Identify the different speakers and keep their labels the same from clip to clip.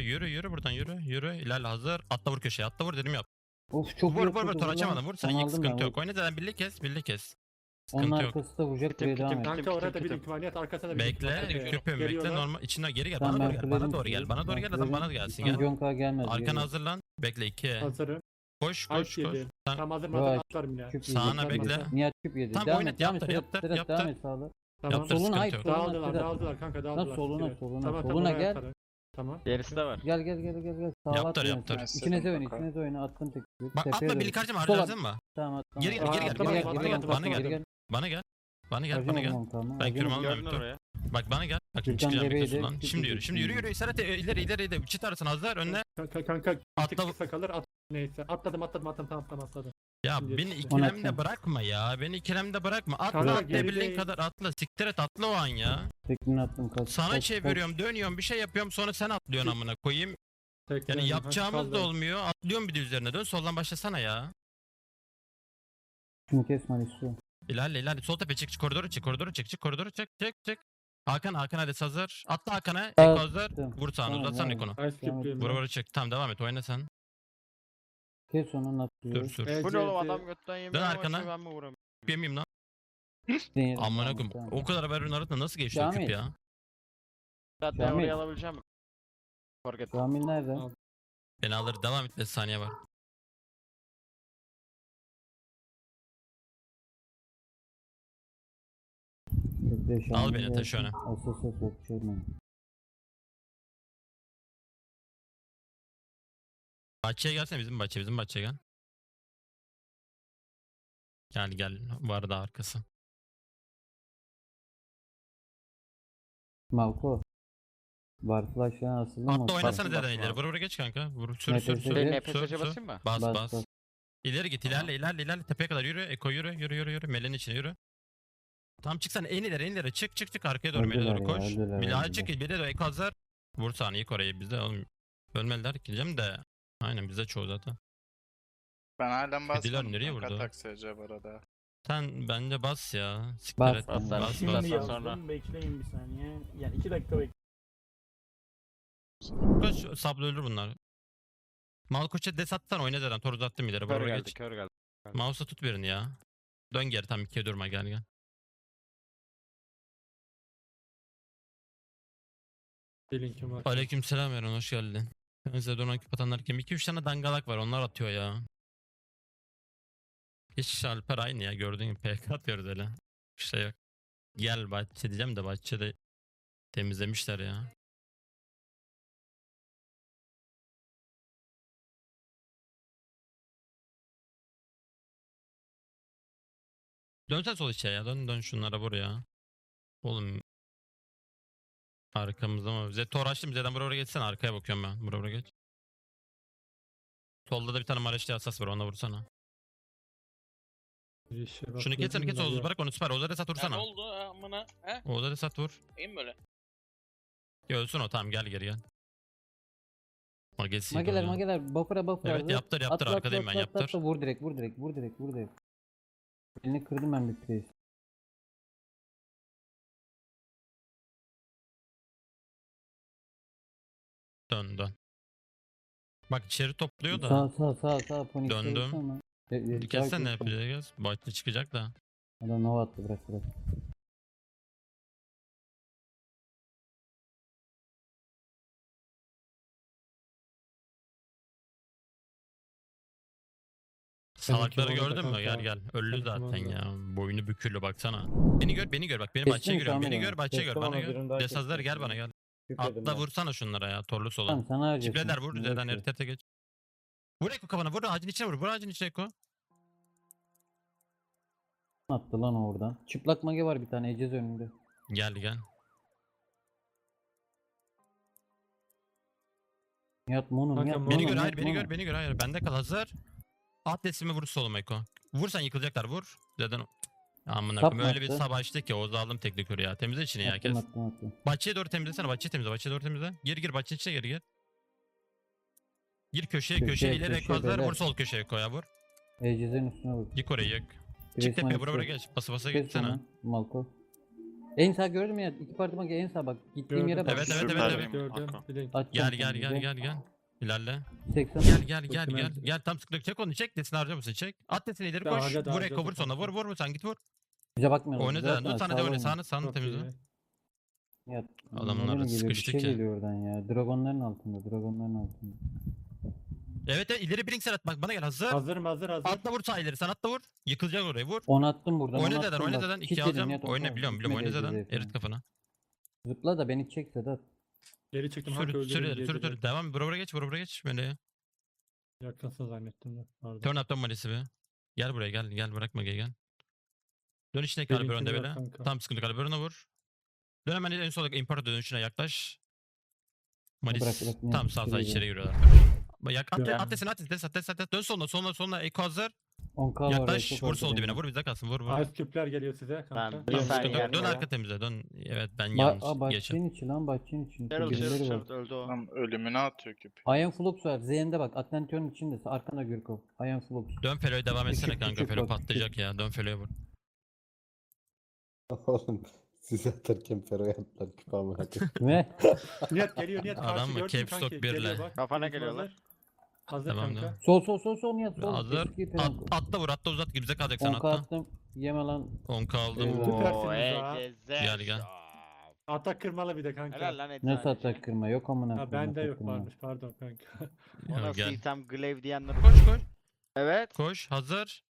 Speaker 1: yürü yürü yürü buradan yürü yürü ilerle hazır atla vur köşeye atla vur dedim yap.
Speaker 2: Of çok
Speaker 1: vur
Speaker 2: yok,
Speaker 1: vur vur
Speaker 2: lan.
Speaker 1: açamadım vur sen yık sıkıntı yok. Oyna zaten birlik kes birlik kes.
Speaker 2: Onun
Speaker 1: Sıkıntı yok.
Speaker 2: arkası da vuracak buraya devam et.
Speaker 3: Kanka orada bir ihtimaliyet arkasına da bir
Speaker 1: Bekle köpüğüm bekle normal içine geri gel
Speaker 2: Tamam,
Speaker 1: bana
Speaker 2: ben
Speaker 1: doğru gel bana doğru gel bana doğru gel adam bana gelsin gel.
Speaker 2: Gelmez.
Speaker 1: Arkana hazırlan bekle iki.
Speaker 3: Hazırım.
Speaker 1: Koş
Speaker 3: Ay
Speaker 1: koş koş.
Speaker 3: yedi.
Speaker 1: Sen-
Speaker 3: Tam hazır
Speaker 2: Vay,
Speaker 3: mı atlarım yine.
Speaker 2: Küp
Speaker 1: Sağına bekle.
Speaker 2: Nihat küp yedi.
Speaker 1: Tamam,
Speaker 2: devam
Speaker 1: oynat,
Speaker 2: et, devam et.
Speaker 1: yaptır,
Speaker 2: Sedat,
Speaker 1: yaptır,
Speaker 2: Sedat,
Speaker 1: yaptır.
Speaker 2: devam et sağlı.
Speaker 3: Tamam.
Speaker 1: Yaptır,
Speaker 2: soluna,
Speaker 1: sıkıntı
Speaker 2: hayır,
Speaker 1: yok.
Speaker 2: soluna,
Speaker 3: Dağıldılar dağıldılar kanka dağıldılar.
Speaker 2: soluna,
Speaker 3: Evet.
Speaker 2: soluna, soluna gel.
Speaker 3: Tamam.
Speaker 4: Gerisi de var.
Speaker 2: Gel gel gel gel gel. Sağ
Speaker 1: Yaptır, yaptır.
Speaker 2: sen. İçinize oyna, içinize oyna. Attım tek.
Speaker 1: Bak
Speaker 2: Tepeye
Speaker 1: atma harcama
Speaker 2: Sola-
Speaker 1: harcadın mı?
Speaker 2: Tamam attım.
Speaker 1: Geri gel, geri gel,
Speaker 3: bak,
Speaker 1: gel, bana gel, bana gel. Bana gel. Bana gel, bana gel. Ben kürümü almıyorum. Bak bana gel. Bak şimdi çıkacağım
Speaker 2: de
Speaker 1: lan. Şimdi yürü. Şimdi yürü yürü. Serhat e, ileri ileri ileri. Çit arasın hazır önüne.
Speaker 3: Kanka kanka
Speaker 1: Atla.
Speaker 3: at. Neyse atladım atladım atladım tamam tamam atladım.
Speaker 1: Ya
Speaker 3: Şimdi
Speaker 1: beni ikilemde bırakma ya. Beni ikilemde bırakma. Atla
Speaker 3: Kanka,
Speaker 1: atlayabildiğin
Speaker 3: geride-
Speaker 1: kadar atla. Siktir et atla o an ya.
Speaker 2: Tekini attım kaç.
Speaker 1: Sana
Speaker 2: kaç,
Speaker 1: çeviriyorum, dönüyorum, bir şey yapıyorum sonra sen atlıyorsun amına koyayım. Yani yapacağımız da olmuyor. Atlıyorum bir de üzerine dön. Soldan başlasana ya.
Speaker 2: Şunu kesme Ali.
Speaker 1: İlerle ilerle. Sol tepe çık, çık koridoru çık, koridoru çık, çık koridoru çık, çık, çık. Hakan, Hakan hadi hazır. Atla Hakan'a. Eko hazır. Vur sağını,
Speaker 2: Tamam,
Speaker 1: uzatsana
Speaker 2: tamam.
Speaker 1: Eko'nu. Vur vur çık. Tamam devam et, oyna sen.
Speaker 2: Kes onu atıyor.
Speaker 1: Sür sür.
Speaker 3: Evet.
Speaker 4: Bu ne oğlum adam götten yemiyor.
Speaker 1: Dön arkana.
Speaker 4: Ben mi vuramıyorum?
Speaker 1: Yemeyeyim lan. Amına koyayım. O kadar haberin arasında nasıl geçti o
Speaker 2: Devam
Speaker 1: küp
Speaker 2: et.
Speaker 1: ya?
Speaker 4: Zaten
Speaker 2: Devam
Speaker 4: oraya alabileceğim mi? Fark et.
Speaker 2: Ramil nerede?
Speaker 1: Beni alır. Devam et. 5 saniye var. Al beni, taşı öne.
Speaker 2: Asıl ses yok. Şey mi?
Speaker 1: Bahçeye gelsene bizim bahçe. Bizim bahçeye gel. Gel gel. Var da arkası.
Speaker 2: Malko. Var flash ya asıldı mı?
Speaker 1: Atla oynasana
Speaker 4: bas,
Speaker 1: ileri. Vur vur geç kanka. Vur sür sür sür. Sür.
Speaker 4: basayım mı?
Speaker 1: Bas
Speaker 2: Bas,
Speaker 1: bas.
Speaker 2: bas.
Speaker 1: İleri git ilerle ilerle ilerle tepeye kadar yürü. Eko yürü yürü yürü yürü. Melenin içine yürü. Tam çıksana en ileri en ileri çık çık çık arkaya doğru mele doğru koş.
Speaker 2: öldüler,
Speaker 1: Bir daha
Speaker 2: öldüler.
Speaker 1: çık bir de Eko hazır. Vur saniye orayı bizde oğlum. Ölmeliler diyeceğim de. Aynen bizde çoğu zaten.
Speaker 5: Ben halen basmadım.
Speaker 1: nereye
Speaker 5: kanka
Speaker 1: vurdu?
Speaker 5: taksiye arada.
Speaker 1: Sen bence bas ya. Siktir
Speaker 2: Bas,
Speaker 1: et.
Speaker 2: bas.
Speaker 1: Bas bas.
Speaker 4: Şimdi
Speaker 1: bas.
Speaker 4: yaz.
Speaker 6: yazdım.
Speaker 4: sonra.
Speaker 6: Bekleyin bir saniye. Yani iki dakika bekleyin.
Speaker 1: Koş, Sabla ölür bunlar. Malkoç'a des atsan oyna zaten. Tor uzattım ileri.
Speaker 4: Kör geldi,
Speaker 1: geç.
Speaker 4: kör geldi.
Speaker 1: Mouse'a tut birini ya. Dön geri tam ikiye durma gel gel.
Speaker 3: Bir linkim var.
Speaker 1: Aleykümselam Eren hoş geldin. Önce donan küp atanlar kim? 2-3 tane dangalak var onlar atıyor ya. Hiç Alper aynı ya gördüğün gibi PK atıyoruz öyle. Bir şey yok. Gel bahçe diyeceğim de bahçede temizlemişler ya. Dönsen sol içe ya dön dön şunlara buraya. Oğlum Arkamızda mı? Bize tor açtım. Z'den buraya geçsene. Arkaya bakıyorum ben. Buraya buraya geç. Solda da bir tane Maraşlı asas var. Ona vursana.
Speaker 3: Bak,
Speaker 1: Şunu kesene kes
Speaker 3: dedim
Speaker 1: Oğuz
Speaker 3: ya.
Speaker 1: bırak onu süper. Oğuz'a da sat
Speaker 7: Ya ne
Speaker 1: vursana.
Speaker 7: oldu amına? He?
Speaker 1: Oğuz'a da sat vur.
Speaker 7: İyi mi böyle?
Speaker 1: Ya ölsün o tamam gel geri gel. O geçsin.
Speaker 2: Mageler
Speaker 1: ya.
Speaker 2: mageler buffer'a buffer
Speaker 1: Evet
Speaker 2: hazır.
Speaker 1: yaptır yaptır
Speaker 2: Atla,
Speaker 1: arkadayım
Speaker 2: atla,
Speaker 1: ben
Speaker 2: atla,
Speaker 1: yaptır.
Speaker 2: atla, Vur direkt vur direkt vur direkt vur direkt. Elini kırdım ben bir place.
Speaker 1: Dön dön. Bak içeri topluyor da.
Speaker 2: Sağ sağ sağ sağ ponik
Speaker 1: Döndüm.
Speaker 2: E, e, sağ
Speaker 1: ne yapacağız? Bahçe çıkacak da.
Speaker 2: Adam nova attı bırak bırak.
Speaker 1: Salakları gördün mü? Gel gel. Öldü
Speaker 3: Benim
Speaker 1: zaten ya. Boynu bükülü baksana. Beni gör beni gör bak beni
Speaker 2: Kestin
Speaker 1: bahçeye.
Speaker 2: Şamil
Speaker 1: Beni gör bahçeye gör bana
Speaker 6: ama
Speaker 1: gör. Desazlar gel bana gel.
Speaker 6: Yükledim
Speaker 1: Atla
Speaker 6: ben.
Speaker 1: vursana şunlara ya. Torlu sola.
Speaker 2: Tamam sana harcasın.
Speaker 1: Çipleler vur üzerinden
Speaker 2: bekle.
Speaker 1: eritete geç. Vur Eko kafana vur ağacın içine vur. Vur ağacın içine Eko.
Speaker 2: Attı lan o oradan. Çıplak mage var bir tane Ecez önünde.
Speaker 1: Gel gel.
Speaker 2: Nihat Mono Nihat
Speaker 3: Mono,
Speaker 1: Beni gör
Speaker 2: Nihat
Speaker 1: hayır beni
Speaker 2: Mono.
Speaker 1: gör beni gör hayır. Bende kal hazır. At resmi vur soluma Eko. Vursan yıkılacaklar vur. Zaten Amına
Speaker 2: Tap
Speaker 1: koyayım öyle bir
Speaker 2: attı.
Speaker 1: savaştık ki Oğuz'u aldım teknik ya. Temizle içini ya
Speaker 2: Attım
Speaker 1: kes.
Speaker 2: attım attım.
Speaker 1: Bahçeye doğru temizlesene. Bahçeyi temizle. Bahçeye doğru temizle. Gir gir bahçenin içine gir gir. Gir köşeye köşeye,
Speaker 2: Köşeye,
Speaker 1: ileri
Speaker 2: köşeye beyler.
Speaker 1: Vur sol köşeye Eko'ya vur.
Speaker 2: Ecez'in üstüne vur.
Speaker 1: Yık orayı yık. Çık
Speaker 2: resmen
Speaker 1: tepeye bura
Speaker 2: üstü.
Speaker 1: bura geç. Basa basa
Speaker 2: Kes
Speaker 1: gitsene.
Speaker 2: onu. Malko. En sağ gördün mü ya? İki parti bak en sağ bak. Gittiğim
Speaker 3: Gördüm.
Speaker 2: yere bak.
Speaker 1: Evet evet evet evet.
Speaker 3: Gördüm.
Speaker 1: Gel gel
Speaker 2: şimdi
Speaker 1: gel gel gel. İlerle.
Speaker 2: 80.
Speaker 1: Gel gel gel gel. Gel tam sıkıntı çek onu çek. Desini harcar mısın çek. At desini ileri koş.
Speaker 3: harcadı,
Speaker 1: Vur eko vur sonra vur vur mu sen git vur.
Speaker 2: Bize bakmıyorlar.
Speaker 1: Oyna
Speaker 2: bize
Speaker 1: da
Speaker 2: bakmıyorlar,
Speaker 1: sana de oyna
Speaker 2: sağlam.
Speaker 1: sağını sağını
Speaker 3: Çok
Speaker 1: temizle.
Speaker 3: iyi.
Speaker 2: Ya,
Speaker 1: Adamlar
Speaker 2: nereye
Speaker 1: da
Speaker 2: geliyor? Bir
Speaker 1: sıkıştık
Speaker 2: şey geliyor oradan ya. Dragonların altında. Dragonların altında.
Speaker 1: Evet evet ileri blink at bak bana gel hazır.
Speaker 3: Hazırım hazır hazır.
Speaker 1: Atla vur sağ ileri sen atla vur. Yıkılacak oraya vur.
Speaker 2: On attım buradan. on
Speaker 1: Oyna deden oyna
Speaker 2: bak.
Speaker 1: deden.
Speaker 2: Hit
Speaker 1: İki
Speaker 2: yedim,
Speaker 1: alacağım. Oyna biliyorum biliyorum oyna
Speaker 2: Gitmedi
Speaker 1: deden. Erit kafana.
Speaker 2: Zıpla da beni çek Sedat.
Speaker 3: Geri çıktım.
Speaker 1: Sür sür sür
Speaker 3: dedim.
Speaker 1: sür. Devam vur vura geç vur vura geç. Böyle.
Speaker 3: Yakınsın zannettim de. Pardon.
Speaker 1: Turn up dön malisi bir. Gel buraya gel gel bırakma gel gel. Dön içine
Speaker 3: Benimkini
Speaker 1: önde böyle. Tam sıkıntı kalbur vur. Dön hemen en soldaki imparator dönüşüne yaklaş. Malis.
Speaker 2: Bırak, bırak, ne
Speaker 1: Tam sağ sağ içeri giriyorlar. Bak yak at
Speaker 3: Ya.
Speaker 1: at desin at desin at desin at desin. Dön soluna soluna soluna Eko hazır.
Speaker 2: 10k var.
Speaker 1: Yaklaş vur sol dibine vur bize kalsın vur vur.
Speaker 3: Ice küpler geliyor size kanka.
Speaker 4: Ben-
Speaker 1: Tamam,
Speaker 4: Bir saniye
Speaker 1: yok. Dön
Speaker 4: yani.
Speaker 1: arka temize dön. Evet ben
Speaker 2: Ba
Speaker 1: yanlış
Speaker 2: aa,
Speaker 1: geçim.
Speaker 2: bahçenin içi lan bahçenin içi.
Speaker 4: Geralt
Speaker 2: Birileri
Speaker 4: Geralt
Speaker 2: var.
Speaker 4: Geralt öldü o.
Speaker 5: Tam ölümüne atıyor küp.
Speaker 2: Iron Flux var. Z'nde bak. Atlantion'un içinde. Arkanda Gürkov. Iron Flux.
Speaker 1: Dön Felo'ya devam
Speaker 2: Küçük,
Speaker 1: etsene kanka.
Speaker 2: küçük
Speaker 1: Felo
Speaker 2: bak,
Speaker 1: patlayacak ya. Dön Felo'ya vur.
Speaker 7: Oğlum siz atarken Fero yaptılar küp amına koyayım.
Speaker 2: Ve
Speaker 3: Niyet geliyor karşı
Speaker 1: Adam mı?
Speaker 3: gördün
Speaker 1: Caps
Speaker 3: kanki?
Speaker 1: lock birle.
Speaker 3: Geliyor bak.
Speaker 4: Kafana geliyorlar.
Speaker 3: Hazır.
Speaker 1: Tamam,
Speaker 3: kanka.
Speaker 1: tamam.
Speaker 2: sol sol sol sol Nihat sol.
Speaker 1: Hazır.
Speaker 2: Eski
Speaker 1: At,
Speaker 2: falan.
Speaker 1: atla vur atla uzat. Bize kalacak sen
Speaker 2: 10k
Speaker 1: atla.
Speaker 2: attım. Yeme lan.
Speaker 1: 10k aldım.
Speaker 2: Eyvah.
Speaker 4: Oo,
Speaker 3: Süpersiniz ha.
Speaker 1: Gel, gel.
Speaker 3: Atak kırmalı bir de kanka.
Speaker 4: Helal lan et
Speaker 2: Nasıl atak kırma? Yok amına
Speaker 3: Ha
Speaker 2: koyayım,
Speaker 3: bende
Speaker 2: atak
Speaker 3: yok
Speaker 2: kırma.
Speaker 3: varmış pardon kanka.
Speaker 4: O
Speaker 1: Ya,
Speaker 4: nasıl
Speaker 1: gel.
Speaker 4: item glaive diyenler.
Speaker 1: Koş koş.
Speaker 4: Evet.
Speaker 1: Koş. Hazır.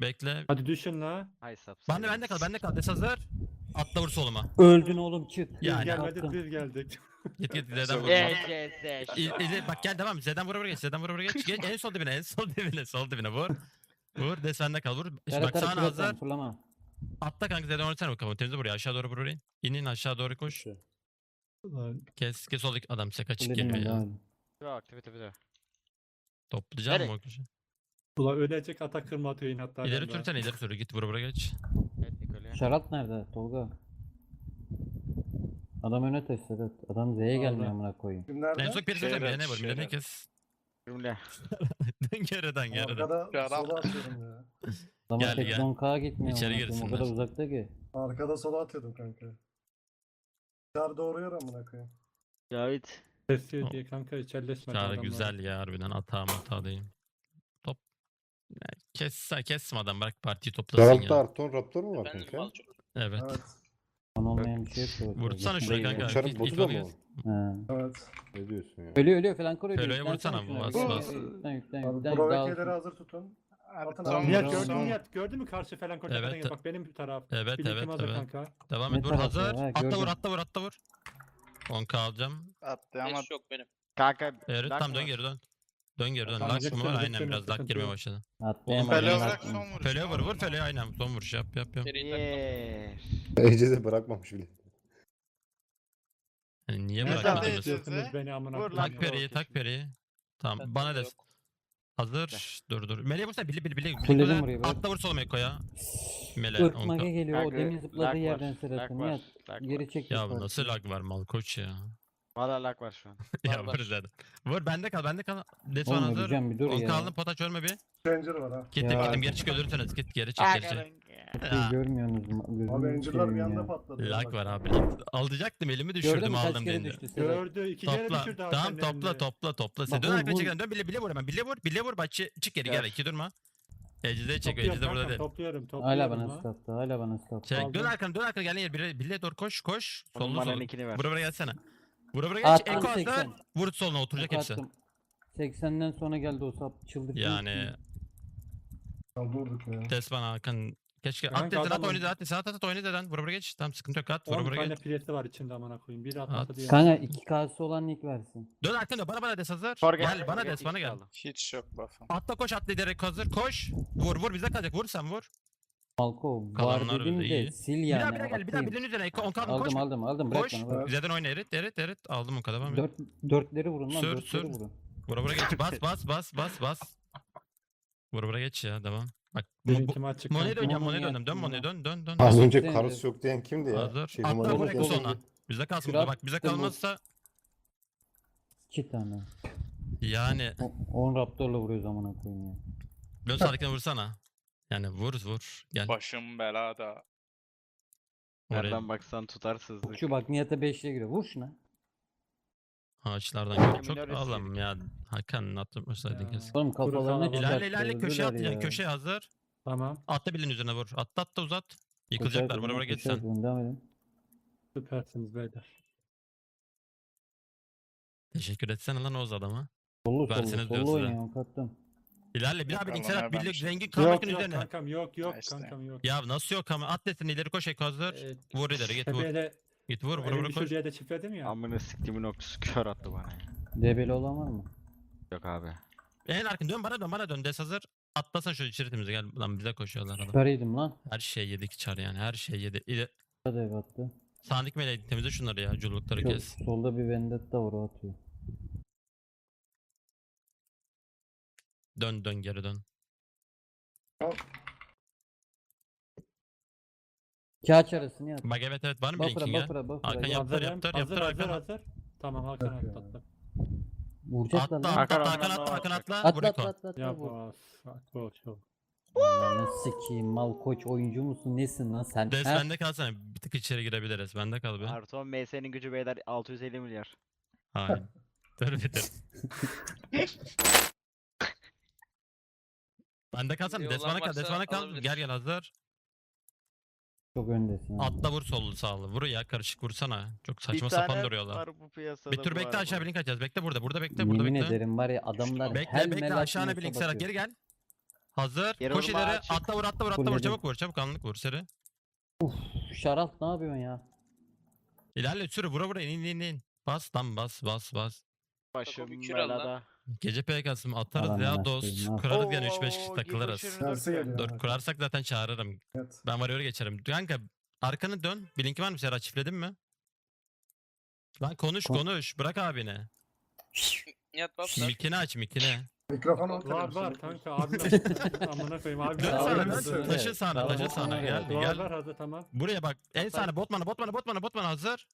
Speaker 1: Bekle.
Speaker 3: Hadi düşün la.
Speaker 4: Hay sap.
Speaker 1: Ben de bende kal bende kal. Des hazır. Atla vur soluma.
Speaker 2: Öldün oğlum çık.
Speaker 3: Biz
Speaker 1: Yani.
Speaker 3: gelmedik biz geldik.
Speaker 1: Git git Z'den vur.
Speaker 4: Egeze.
Speaker 1: İ- ileri- bak gel devam. Z'den vur vur geç. Z'den vur vur geç. geç. En sol dibine en sol dibine sol dibine vur. Vur. Des bende kal. Vur. Şimdi bak sağına
Speaker 2: kürek
Speaker 1: hazır.
Speaker 2: Fırlama.
Speaker 1: Atla kanka Z'den oynasana bakalım. Temize buraya. Aşağı doğru vur orayı. İn in aşağı doğru koş.
Speaker 3: Ulan,
Speaker 1: Kes kes soldaki adam sek açık
Speaker 2: Fulledim
Speaker 1: geliyor ya.
Speaker 4: Yok aktivite bir de.
Speaker 1: Toplayacak mı
Speaker 4: Nereye?
Speaker 1: o kişi?
Speaker 3: Ulan ölecek atak kırma atıyor inatlar.
Speaker 1: İleri
Speaker 3: yanında.
Speaker 1: sürsene ileri sür. Git vur vura geç.
Speaker 4: Evet.
Speaker 2: Şarap nerede Tolga? Adam öne taş Sedat. Adam Z'ye gelmiyor amına koyayım.
Speaker 1: En son
Speaker 5: Şeyler,
Speaker 1: sen milene vur. Milene
Speaker 5: şeyler.
Speaker 1: kes.
Speaker 4: Cümle.
Speaker 1: Dön geriden geriden.
Speaker 8: Arkada
Speaker 5: Ya
Speaker 8: sola atıyordum ya.
Speaker 2: Adam
Speaker 1: Gel,
Speaker 2: 80k gitmiyor
Speaker 1: İçeri
Speaker 2: amına koyayım, O kadar uzakta ki.
Speaker 8: Arkada sola atıyordum kanka. Çar doğru yer amına koyayım.
Speaker 4: Cavit.
Speaker 3: Kesiyor diye kanka içerleşmedi
Speaker 1: Çağrı güzel ya harbiden hata hata değil. Top. Ya, kes, kesme adam bırak partiyi toplasın ya.
Speaker 7: Arton Raptor mu var kanka?
Speaker 1: Evet.
Speaker 8: Evet.
Speaker 2: Bana olmayan bir şey yok.
Speaker 1: Vursana
Speaker 2: buraya
Speaker 1: kanka. git-
Speaker 7: botu da mı.
Speaker 8: Evet.
Speaker 7: Ne diyorsun ya?
Speaker 2: Ölüyor ölüyor falan koruyor. Yüklensene
Speaker 1: vursana
Speaker 2: şuna,
Speaker 1: bu, bas, bas.
Speaker 8: Provokeleri hazır tutun.
Speaker 2: Bravo,
Speaker 3: gördün Niyet? Gördün mü karşı falan koşarken
Speaker 1: Evet.
Speaker 3: bak benim taraf.
Speaker 1: Evet evet evet.
Speaker 3: kanka.
Speaker 1: Devam et vur hazır. Atla vur atla vur atla vur. 10k alacağım.
Speaker 5: Attı ama
Speaker 4: Kanka.
Speaker 1: Evet tam dön geri dön. Dön geri dön. Lag mı var? Aynen biraz lag girmeye başladı.
Speaker 2: Atlayamadım.
Speaker 5: Felo
Speaker 2: ben
Speaker 5: bırak son vuruş.
Speaker 1: Felo'ya vur vur Felo'ya aynen. Son vuruş yap yap yap.
Speaker 7: Ece de bırakmamış bile.
Speaker 1: Yani niye bırakmadınız?
Speaker 3: beni amına
Speaker 4: Vur
Speaker 3: koyayım.
Speaker 4: lan.
Speaker 1: Tak periyi tak periyi. Tamam bana des. Hazır. Dur dur. Meleğe vursana bili bili bili. Atla vur soluma Eko'ya. Mele
Speaker 2: Irk
Speaker 1: 10k.
Speaker 2: mage geliyor. O demin zıpladığı yerden Nihat
Speaker 4: lag
Speaker 2: geri çek.
Speaker 1: Ya bu nasıl lag var mal koç ya.
Speaker 4: Valla lag var şu an.
Speaker 1: ya vur zaten. Vur bende kal bende kal.
Speaker 2: Oğlum
Speaker 1: hazır.
Speaker 2: öleceğim bir dur
Speaker 1: 10
Speaker 2: ya.
Speaker 1: kaldı potaç ölme bir.
Speaker 8: Changer var ha.
Speaker 1: Gittim
Speaker 2: Ya.
Speaker 1: gittim geri çık öldürürseniz git geri çık geri çık.
Speaker 2: Görmüyorsunuz mu?
Speaker 8: Abi Angel'lar bir anda patladı.
Speaker 1: Lag
Speaker 8: Bak.
Speaker 1: var abi. Alacaktım elimi
Speaker 2: Gördün
Speaker 1: düşürdüm
Speaker 2: mü kaç
Speaker 1: aldım
Speaker 2: kere
Speaker 1: beni.
Speaker 2: düştü Sedat?
Speaker 3: Gördü. iki kere
Speaker 1: Topla.
Speaker 3: düşürdü
Speaker 1: Tamam
Speaker 3: Hakan'ın
Speaker 1: topla
Speaker 3: elini.
Speaker 1: topla topla.
Speaker 2: Bak,
Speaker 1: Sen dön
Speaker 2: vur,
Speaker 1: arkana
Speaker 2: vur.
Speaker 1: dön bile bile vur hemen. Bile vur bile vur bak çı- çık geri gel iki durma. Ecide çek
Speaker 3: Topluyorum
Speaker 1: Ecide burada
Speaker 3: kankam,
Speaker 1: değil.
Speaker 3: Topluyorum topluyorum.
Speaker 2: Hala bana stattı. Hala bana stattı.
Speaker 1: Çek dön
Speaker 3: Aldım.
Speaker 1: arkana dön arkana gel yer bile bile dur koş koş. Sollu
Speaker 4: bana
Speaker 1: sollu.
Speaker 4: nickini ver.
Speaker 1: Bura bura gelsene. Bura bura geç.
Speaker 2: Attım
Speaker 1: Eko hazır.
Speaker 2: 80.
Speaker 1: Vur soluna oturacak hepsi.
Speaker 2: Attım. 80'den sonra geldi o sap çıldırdı.
Speaker 1: Yani
Speaker 8: Kaldırdık ya.
Speaker 1: Desman Hakan. Keşke
Speaker 3: Kanka
Speaker 1: at desin at
Speaker 3: adamın-
Speaker 1: oynadı at desin at at at oynadı deden. Vura bura geç. Tamam sıkıntı yok at. Vura
Speaker 3: 10
Speaker 1: bura
Speaker 3: tane
Speaker 1: geç.
Speaker 3: var içinde amına koyayım. Biri
Speaker 1: At.
Speaker 3: atladı diye.
Speaker 2: Kanka 2K'sı olan nick versin.
Speaker 1: Dön dön. bana bana des hazır.
Speaker 4: Forget,
Speaker 1: Gel bana des bana gel.
Speaker 4: kaldı.
Speaker 5: hiç yok buff'ım.
Speaker 1: Atla koş atla direkt hazır koş. Vur vur bize kalacak vur sen vur.
Speaker 2: Malko var
Speaker 1: Kalanlar
Speaker 2: dedim de
Speaker 1: iyi.
Speaker 2: sil
Speaker 1: Bir daha
Speaker 2: yani.
Speaker 1: bir daha gel bir daha
Speaker 2: atayım.
Speaker 1: birinin üzerine. Eko on kaldı koş.
Speaker 2: Aldım aldım aldım bırak
Speaker 1: Koş.
Speaker 2: bana bırak.
Speaker 1: Zeden oyna erit erit erit. Aldım o kadar.
Speaker 2: Dört, dörtleri vurun lan
Speaker 1: Sür,
Speaker 2: dörtleri
Speaker 1: sür.
Speaker 2: vurun.
Speaker 1: Vura vura geç. Bas bas bas bas bas. Vura vura geç ya devam. Bak bu, bu,
Speaker 3: maç çıktı.
Speaker 1: Moneye döndüm. Dön Moneye
Speaker 2: ya.
Speaker 1: dön dön dön.
Speaker 7: Az
Speaker 1: dön.
Speaker 7: önce karısı yok diyen kimdi ya?
Speaker 1: Hazır.
Speaker 7: Şey,
Speaker 1: Atla. Eko sonra. Bize kalsın burada bak bize
Speaker 2: bu.
Speaker 1: kalmazsa
Speaker 2: İki tane.
Speaker 1: yani
Speaker 2: 10 raptorla vuruyor zamana koyayım ya.
Speaker 1: dön sağdakine vursana. Yani vur vur. Gel.
Speaker 5: Başım belada.
Speaker 1: Oraya
Speaker 4: Nereden baksan tutarsızlık.
Speaker 2: Şu bak Nihat'a 5 ile giriyor. Vur şuna.
Speaker 1: ağaçlardan geliyor. Çok ağlam ya. Hakan atmasaydın kesin.
Speaker 2: Oğlum kafalarına.
Speaker 1: İlerle ilerle
Speaker 2: öldüler
Speaker 1: atlayacaksın.
Speaker 2: ya.
Speaker 1: Köşeye hazır.
Speaker 3: Tamam.
Speaker 1: Atla bilin üzerine vur. Atla atla uzat. Yıkılacaklar.
Speaker 2: vurun,
Speaker 1: Bura bura geç sen.
Speaker 2: Devam edin.
Speaker 3: Süpersiniz beyler.
Speaker 1: Teşekkür etsene lan Oğuz adama.
Speaker 2: Sollu sollu.
Speaker 1: Verseniz diyor
Speaker 2: Sollu
Speaker 1: size.
Speaker 2: oynuyor kattım.
Speaker 1: İlerle bir
Speaker 5: Allah'ım
Speaker 1: linkser
Speaker 5: ya,
Speaker 1: at.
Speaker 5: ben
Speaker 1: Birlik
Speaker 5: bir şey-
Speaker 1: zengin
Speaker 3: Yok
Speaker 1: üzerine.
Speaker 3: kankam yok yok
Speaker 5: işte.
Speaker 3: kankam yok.
Speaker 1: Ya nasıl yok ama at desin ileri koş Eko hazır.
Speaker 3: Ee,
Speaker 1: Vur ileri git vur.
Speaker 3: Tepeye de
Speaker 1: Git vur vur vur koş.
Speaker 3: şuraya da çiftledim ya.
Speaker 4: Amına siktimin okusu kör attı bana ya.
Speaker 2: DB'li olan var mı?
Speaker 4: Yok abi.
Speaker 1: En arkın dön bana dön bana dön. Des hazır. Atlasana şu içeritimize gel. Lan bize koşuyorlar adam.
Speaker 2: Süper yedim lan.
Speaker 1: Her şey yedik çar yani her şey yedi. İle...
Speaker 2: Hadi ev attı.
Speaker 1: Sağındaki meleği temizle şunları ya. Cullukları
Speaker 2: Sol-
Speaker 1: kes.
Speaker 2: solda bir vendetta var o atıyor.
Speaker 1: Dön dön geri dön.
Speaker 2: Kağıt arası Nihat.
Speaker 1: Bak evet evet var mı
Speaker 2: Buffer'a
Speaker 1: linking'e?
Speaker 2: buffer'a buffer'a.
Speaker 1: Hakan
Speaker 2: Yap.
Speaker 1: yaptır yaptır
Speaker 3: hazır,
Speaker 1: yaptır
Speaker 3: hazır,
Speaker 1: Hakan.
Speaker 3: hazır. Tamam Hakan
Speaker 8: Bakıyor.
Speaker 3: atlattı.
Speaker 2: Vuracaklar
Speaker 1: Atla
Speaker 2: lan.
Speaker 1: atla
Speaker 4: Hakan
Speaker 1: atla Hakan atla Hakan
Speaker 4: atla.
Speaker 1: atla.
Speaker 2: Atla atla atla.
Speaker 3: Ya
Speaker 2: vur.
Speaker 3: bu çok.
Speaker 2: Allah'ını sikeyim mal koç oyuncu musun nesin lan sen?
Speaker 1: Des
Speaker 2: Ha?
Speaker 1: bende kalsana. Bir tık içeri girebiliriz. Bende kal be.
Speaker 4: Arton MS'nin gücü beyler 650 milyar.
Speaker 1: Hayır. Dur bir dur. Bende kalsana.
Speaker 9: Bir
Speaker 1: Des bana
Speaker 9: olan
Speaker 1: kal.
Speaker 9: Varsa
Speaker 1: bana kal. Gel gel hazır.
Speaker 2: Çok öndesin. ha.
Speaker 1: Atla vur sollu sağlı. Vur ya karışık vursana. Çok saçma
Speaker 4: bir
Speaker 1: sapan
Speaker 4: tane
Speaker 1: duruyorlar.
Speaker 4: var bu piyasada.
Speaker 1: Bir
Speaker 4: bu
Speaker 1: bekle aşağı bir link açacağız. Bekle burada. Burada bekle. Burada
Speaker 2: Yemin
Speaker 1: bekle.
Speaker 2: ederim var ya adamlar
Speaker 1: Bekle
Speaker 2: her
Speaker 1: bekle
Speaker 2: melat
Speaker 1: aşağına link Serhat. Geri gel. Hazır.
Speaker 4: Geri
Speaker 1: Koş ileri.
Speaker 4: çık.
Speaker 1: Atla vur atla vur atla vur.
Speaker 2: Fulledim.
Speaker 1: Çabuk vur. Çabuk anlık vur seri.
Speaker 2: Şaralt ne yapıyorsun ya?
Speaker 1: İlerle sürü vura vura in in in. Bas lan bas bas bas.
Speaker 4: Başım
Speaker 9: bir kür al lan.
Speaker 4: belada.
Speaker 1: Gece PK'sım atarız
Speaker 2: Aman
Speaker 1: ya dost. Kurarız gene 3-5
Speaker 4: Oo,
Speaker 1: kişi takılırız.
Speaker 4: Şirin
Speaker 8: Tersi
Speaker 4: dört ya.
Speaker 8: geliyor.
Speaker 1: Dur kurarsak zaten çağırırım.
Speaker 8: Evet.
Speaker 1: Ben var öyle geçerim. Kanka arkanı dön. Bir linki var mı Serhat çiftledin mi? Lan konuş
Speaker 2: Kon-
Speaker 1: konuş. Bırak abine.
Speaker 9: Nihat.
Speaker 1: Mikini aç mikini.
Speaker 8: Mikrofon
Speaker 3: Var var kanka abi. Amına koyayım abi.
Speaker 1: Dön
Speaker 2: Sağ
Speaker 1: sana dön. Taşı sana
Speaker 2: Sağ
Speaker 1: taşı sana. Gel.
Speaker 3: Var
Speaker 1: gel.
Speaker 3: var hazır tamam.
Speaker 1: Buraya bak. En sağına botmana botmana botmana botmana hazır.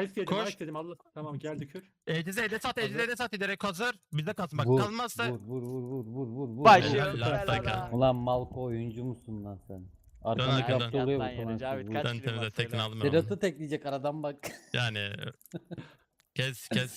Speaker 3: Ice yedim
Speaker 1: Koş.
Speaker 3: ice yedim Allah. Tamam geldi kür.
Speaker 1: Ecize ede sat ecize ede sat ileri hazır. Bizde kalsın bak
Speaker 2: Vur,
Speaker 1: kalmazsa.
Speaker 2: Vur vur vur vur vur vur vur.
Speaker 1: Helal lan. Taka.
Speaker 2: Ulan Malko oyuncu musun lan sen? Arkana
Speaker 1: arkadan.
Speaker 2: kapta oluyor bu
Speaker 4: yere,
Speaker 2: falan.
Speaker 4: Cavit,
Speaker 2: Vur.
Speaker 4: kaç
Speaker 1: Ben temizle
Speaker 4: var
Speaker 1: tekini aldım ben onu.
Speaker 2: Sedat'ı tekleyecek aradan bak.
Speaker 1: Yani kes kes